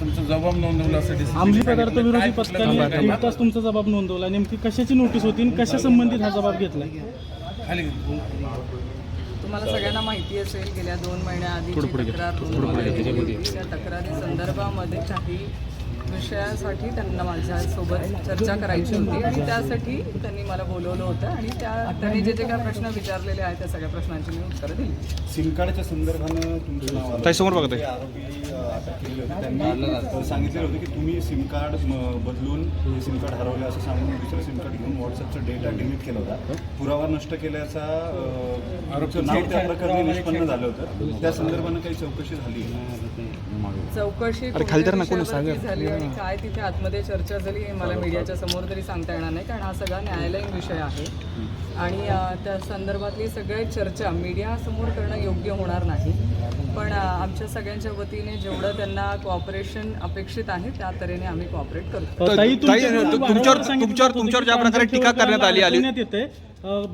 तुमचा जबाब नोंदवला असं डिसिप्लिन अंमली पदार्थ. विरोधी काय पथकाने नुकताच तुमचा जबाब नोंदवला. नेमकी कशाची नोटीस होती आणि कशा संबंधित हा जबाब घेतला खाली तुम्हाला सगळ्यांना माहिती असेल गेल्या दोन महिन्याआधीची तक्रार होती त्या तक्रारी संदर्भामध्ये काही विषयासाठी त्यांना माझ्यासोबत चर्चा करायची होती आणि त्यासाठी त्यांनी मला बोलवलं होतं आणि त्या त्यांनी जे जे काही प्रश्न विचारलेले आहेत त्या सगळ्या प्रश्नांची मी उत्तरं दिली. सिम कार्डच्या संदर्भानं तुमचं नाव आलं. ताई समोर बघा ताई. ते आरोपी अ, अटक केलेले होते त्यांनी सांगितलेलं होतं की तुम्ही सिम कार्ड बदलून हे सिम कार्ड हरवलं असं सांगून दुसरं सिम कार्ड घेऊन व्हॉट्सअपचा डेटा डिलीट केला होता. पुरावा नष्ट केल्याचा अ, नाव त्या प्रकरणी निष्पन्न झालं होतं. त्या संदर्भानं काही चौकशी झाली? आहे चौकशी अरे खाली तर ना कोणत्या कोणी विषयावरती झाली आणि काय तिथे आतमध्ये चर्चा झाली हे मला मीडियाच्या समोर तरी सांगता येणार नाही कारण हा सगळा न्यायालयीन विषय आहे. आणि त्या संदर्भातली सगळी चर्चा मीडियासमोर करणं योग्य होणार नाही. पण आमच्या सगळ्यांच्या वतीने जेवढं त्यांना कॉपरेशन अपेक्षित आहे त्या तऱ्हेने आम्ही कॉपरेट करतो तुमच्यावर तुमच्यावर- ज्या प्रकारे टीका करण्यात आली- येते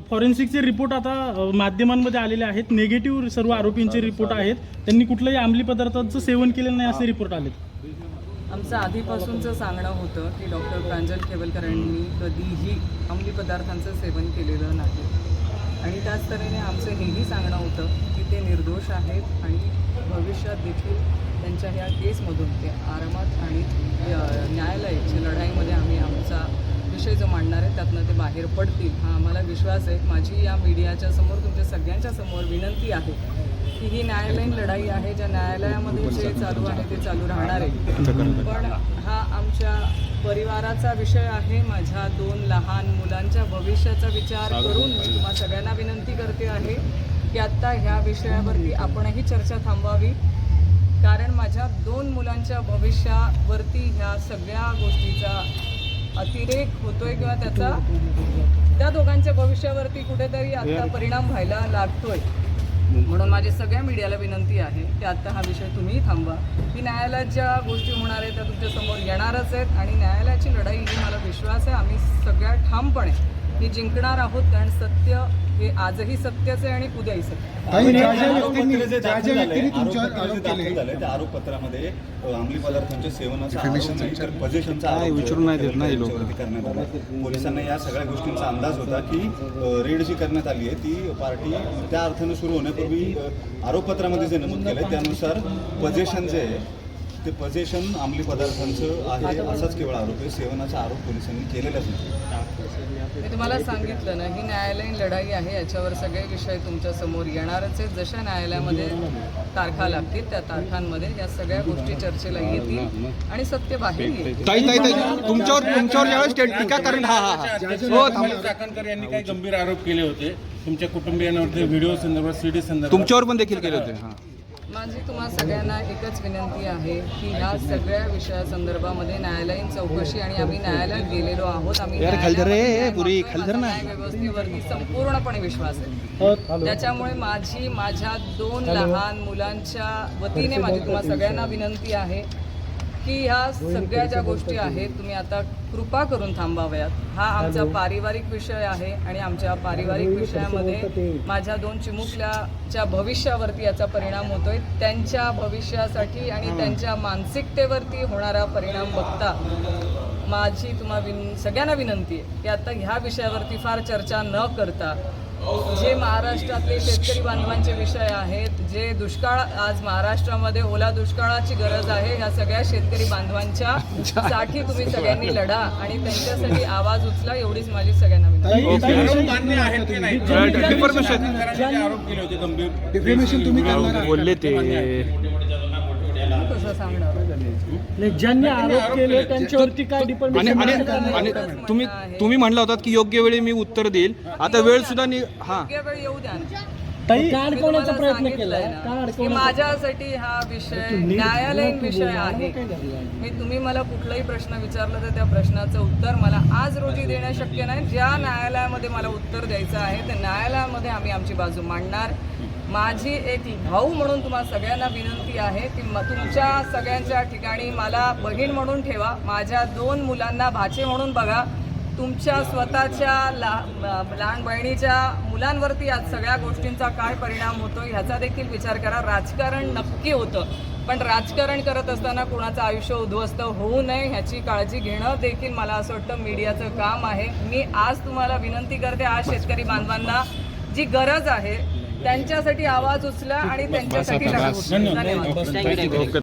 फॉरेन्सिकचे रिपोर्ट आता माध्यमांमध्ये आलेले आहेत. निगेटिव्ह सर्व आरोपींचे रिपोर्ट आहेत. त्यांनी कुठल्याही अंमली पदार्थांचं सेवन केलेलं नाही असे रिपोर्ट आलेत. आमचं आधीपासूनचं सांगणं होतं की डॉक्टर प्रांजल खेवलकरांनी कधीही अंमली पदार्थांचं सेवन केलेलं नाही. आणि त्याच तऱ्हेने आमचं हेही सांगणं होतं की ते निर्दोष आहेत आणि भविष्यात देखील त्यांच्या ह्या केसमधून ते आरामात आणि न्यायालयाच्या लढाईमध्ये आम्ही आमचा विषय जो मांडणार आहे त्यातनं ते बाहेर पडतील. हा आम्हाला विश्वास आहे. माझी या मीडियाच्या समोर तुमच्या सगळ्यांच्या समोर विनंती आहे की ही न्यायालयीन लढाई आहे ज्या न्यायालयामध्ये जे चालू आहे ते चालू राहणार आहे. पण हा आमच्या परिवाराचा विषय आहे माझ्या दोन लहान मुलांच्या भविष्याचा विचार करून मी तुम्हा सगळ्यांना विनंती करते आहे की आत्ता ह्या विषयावरती आपणही चर्चा थांबवावी. कारण माझ्या दोन मुलांच्या भविष्यावरती ह्या सगळ्या गोष्टीचा अतिरेक होतोय किंवा त्याचा त्या दोघांच्या भविष्यावरती कुठेतरी आता परिणाम व्हायला लागतोय. म्हणून माझी सगळ्या मीडियाला विनंती आहे की आता हा विषय तुम्ही थांबवा. की न्यायालयात ज्या गोष्टी होणार आहेत त्या तुमच्यासमोर येणारच आहेत आणि न्यायालयाची लढाई ही मला विश्वास आहे. आम्ही सगळ्या ठामपणे ही जिंकणार आहोत कारण सत्य हे आजही सत्यच आहे आणि उद्याही सत्य आरोपपत्र जे दाखल झालंय, आरोपपत्र जे दाखल झालंय, त्या आरोपपत्रामध्ये अ, अंमली पदार्थांच्या सेवनाचा आरोप नाही तर possessionचा आरोप विचारून नाही देत ना हे लोकं. त्यांच्यावरती करण्यात आला. पोलिसांना या सगळ्या गोष्टींचा अंदाज होता की अ, रेड जी करण्यात आली आहे ती पार्टी त्या अर्थानं सुरू होण्यापूर्वी अ, आरोपपत्रामध्ये जे नमूद केलंय त्यानुसार पजेशन जे आहे ते पजेशन अंमली पदार्थांचं आहे असाच केवळ आरोप आहे. सेवनाचा आरोप पोलिसांनी केलेलाच नाही. मी तुम्हाला सांगितलं ना ही न्यायालयीन लढाई आहे. याच्यावर सगळे विषय तुमच्यासमोर येणारच आहेत. जशा न्यायालयामध्ये तारखा लागतील त्या तारखांमध्ये या सगळ्या गोष्टी चर्चेला येतील आणि सत्य बाहेर येईल. ताई ताई ताई तुमच्यावर तुमच्यावर ज्यावेळेस टीका करेल हा. चाकणकर यांनी काही गंभीर आरोप केले होते. तुमच्या कुटुंबियांवरती व्हिडिओ संदर्भात सीडी संदर्भात. तुमच्यावर पण देखील केले होते हा. माझी तुम्हा सगळ्यांना एकच विनंती आहे की ह्या सगळ्या विषयासंदर्भामध्ये न्यायालयीन चौकशी आणि आम्ही न्यायालयात गेलेलो आहोत. आम्ही. न्यायव्यवस्थेवरती संपूर्णपणे विश्वास आहे. अ, त्याच्यामुळे माझी माझ्या दोन लहान मुलांच्या वतीने माझी तुम्हा सगळ्यांना विनंती आहे की ह्या सगळ्या ज्या गोष्टी आहेत तुम्ही आता कृपा करून थांबाव्यात. हा आमचा पारिवारिक विषय आहे आणि आमच्या पारिवारिक विषयामध्ये माझ्या दोन चिमुकल्याच्या भविष्यावरती याचा परिणाम होतोय. त्यांच्या भविष्यासाठी आणि त्यांच्या मानसिकतेवरती होणारा परिणाम बघता माझी तुम्हा विन सगळ्यांना विनंती आहे की आता ह्या विषयावरती फार चर्चा न करता जे महाराष्ट्रातले शेतकरी बांधवांचे विषय आहेत जे दुष्काळ आज महाराष्ट्रामध्ये ओला दुष्काळाची गरज आहे ह्या सगळ्या शेतकरी बांधवांच्या साठी तुम्ही सगळ्यांनी लढा आणि त्यांच्यासाठी आवाज उचला एवढीच माझी सगळ्यांना विनंती. बोलले ते. कसं सांगणार? नाही, ज्यांनी आरोप केले त्यांच्यावरती काय आणि डिपार्टमेंट आणि आणि तुम्ही तुम्ही म्हणला होतात की योग्य वेळी मी उत्तर देईल. आता वेळ सुद्धा नि हा. योग्य वेळ येऊ द्या. ताई अडकवण्याचा प्रयत्न की अडकवण्याचा माझ्यासाठी हा विषय न्यायालयीन विषय आहे. मी तुम्ही मला कुठलाही प्रश्न विचारला तर त्या प्रश्नाचं उत्तर मला आज रोजी देणं शक्य नाही. ज्या न्यायालयामध्ये मला उत्तर द्यायचं आहे त्या न्यायालयामध्ये आम्ही आमची बाजू मांडणार. माझी एक भाऊ म्हणून तुम्हाला सगळ्यांना विनंती आहे की म- तुमच्या सगळ्यांच्या ठिकाणी मला बहीण म्हणून ठेवा. माझ्या दोन मुलांना भाचे म्हणून बघा. तुमच्या स्वतःच्या ला लहान बहिणीच्या मुलांवरती आज सगळ्या गोष्टींचा काय परिणाम होतो ह्याचा देखील विचार करा. राजकारण नक्की होतं. पण राजकारण करत असताना कुणाचं आयुष्य उद्ध्वस्त होऊ नये ह्याची काळजी घेणं देखील मला असं वाटतं मीडियाचं काम आहे. मी आज तुम्हाला विनंती करते आज शेतकरी बांधवांना जी गरज आहे त्यांच्यासाठी आवाज उचला आणि त्यांच्यासाठी. धन्यवाद.